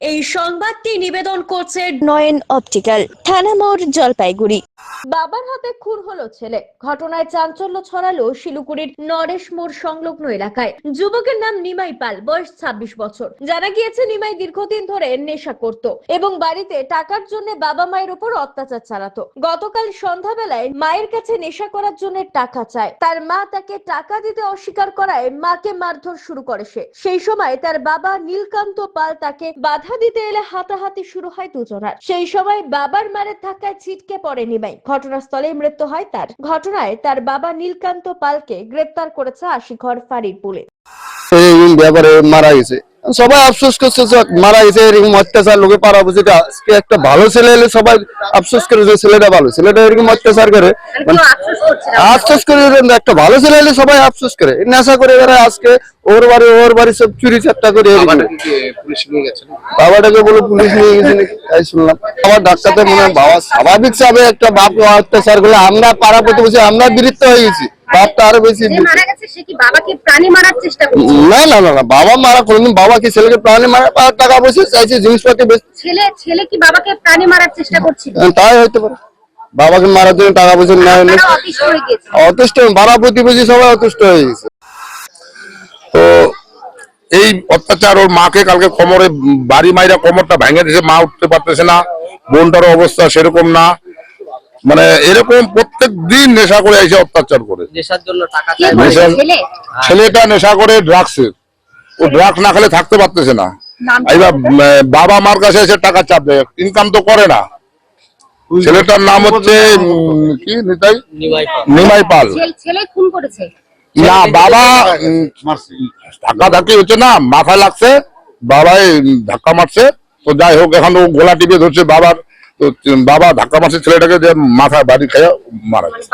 এই সংবাদটি নিবেদন করছে নয়ন অপটিক্যাল থানা মোড় জলপাইগুড়ি। বাবার হাতে খুন হলো ছেলে। ঘটনায় চাঞ্চল্য ছড়ালো শিলিগুড়ির নরেশ মোড় সংলগ্ন এলাকায়। যুবকের নাম নিমাই পাল বয়স ছাব্বিশ বছর। জানা গিয়েছে নিমাই দীর্ঘদিন ধরে নেশা করত এবং বাড়িতে টাকার জন্য বাবা মায়ের উপর অত্যাচার চালাতো। গতকাল সন্ধ্যাবেলায় মায়ের কাছে নেশা করার জন্য টাকা চায়। তার মা তাকে টাকা দিতে অস্বীকার করায় মাকে মারধর শুরু করে সে। সেই সময় তার বাবা নীলকান্ত পাল তাকে বাধা দিতে এলে হাতাহাতি শুরু হয় দুজনার। সেই সময় বাবার মারের ধাক্কায় ছিটকে পড়ে নিমাই ঘটনাস্থলে মৃত্যু হয় তার। ঘটনায় তার বাবা নীলকান্ত পালকে গ্রেপ্তার করেছে আশিঘর ফাঁড়ির পুলিশ। এই ব্যাপারে মারা গেছে। সবাই আফসোস করছে মারা গেছে এরকম অত্যাচার লোকে পারা বুঝে আজকে একটা ভালো ছেলে এলে সবাই আফসোস করে যে ছেলেটা ভালো। ছেলেটা এরকম অত্যাচার করে। মানে আফসোস করে একটা ভালো ছেলে এলে সবাই আফসোস করে। নেশা করে এরা আজকে ওর বাড়ি ওর বাড়ি সব চুরি চারটা করে। বাবাটাকে কি পুলিশ নিয়ে গেছেন বলে পুলিশ নিয়ে গেছে তাই শুনলাম। আমার ডাক্তারতে মনে হয় বাবা স্বাভাবিক ভাবে একটা বাপ অত্যাচার করলে আমরা পাড়া প্রতিবেশী আমরা বিরক্ত হয়ে গেছি। বাপটা আরও বেশি যে মারা গেছে সে কি বাবাকে প্রাণী মারার চেষ্টা করছে? না না না না বাবা মারা কোনদিন বাবা কি ছেলেকে প্রাণে মারা টাকা পয়সা চাইছে জিনিসপাতি ছেলে ছেলে কি বাবাকে প্রাণী মারার চেষ্টা করছিল? তাই হইতে পারে। বাবাকে মারার জন্য টাকা পয়সা না তারা অতিষ্ঠ হয়ে প্রতিবেশী সবাই হয়ে গেছে। তো এই অত্যাচার ওর মাকে কালকে কোমরে বাড়ি মাইরা কোমরটা ভেঙে দিয়েছে মা উঠতে পারতেছে না বোনটারও অবস্থা সেরকম না। মানে এরকম প্রত্যেক দিন নেশা করে এসে অত্যাচার করে। নেশার জন্য টাকা কে চায় করেছে নেশা- ছেলে? ছেলেটা নেশা করে ড্রাগসের ও ড্রাগস না খেলে থাকতে পারতেছে না। এবার বাবা মার কাছে এসে টাকা চাপ দেয় ইনকাম তো করে না। ছেলেটার নাম হচ্ছে কি নিতাই? নিমাই পাল। ছেলে- ছেলে খুন করেছে? না বাবা ধাক্কা ধাক্কি হচ্ছে না মাথায় লাগছে বাবাই ধাক্কা মারছে। তো যাই হোক এখন ও গোলা টিপে ধরছে বাবার তো বাবা ধাক্কা মাসের ছেলেটাকে যে মাথায় বাড়ি খেয়ে মারা গেছে।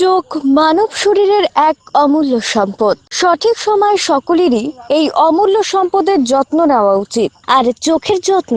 চোখ মানব শরীরের এক অমূল্য সম্পদ। সঠিক সময় সকলেরই এই অমূল্য সম্পদের যত্ন নেওয়া উচিত। আর চোখের যত্ন